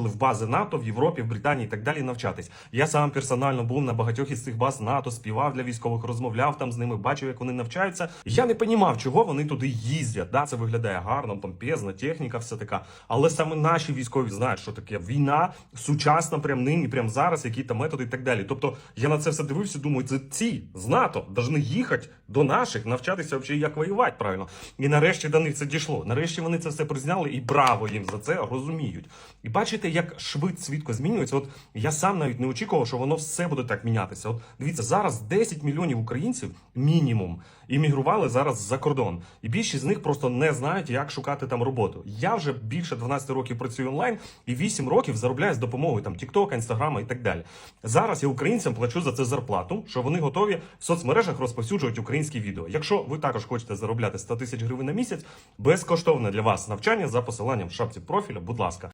в бази НАТО в Європі, в Британії і так далі навчатись. Я сам персонально був на багатьох із цих баз НАТО, співав для військових, розмовляв там з ними, бачив, як вони навчаються. Я не понімав, чого вони туди їздять. Да, це виглядає гарно, помпезно, техніка, все така. Але саме наші військові знають, що таке війна сучасна, прям нині, прям зараз, які там методи і так далі. Тобто я на це все дивився, думаю, це ці з НАТО повинні їхати до наших, навчатися взагалі, як воювати правильно. І нарешті до них це дійшло. Нарешті вони це все призняли, і браво їм за це розуміють. І бачите, як швид свідко змінюється. От я сам навіть не очікував, що воно все буде так мінятися. От дивіться, зараз 10 мільйонів українців мінімум іммігрували зараз за кордон, і більшість з них просто не знають, як шукати там роботу. Я вже більше 12 років працюю онлайн і 8 років заробляю з допомогою там TikTok, Інстаграма і так далі. Зараз я українцям плачу за це зарплату, що вони готові в соцмережах розповсюджувати українські відео. Якщо ви також хочете заробляти 100 тисяч гривень на місяць, безкоштовне для вас навчання за посиланням в шапці профіля. Будь ласка.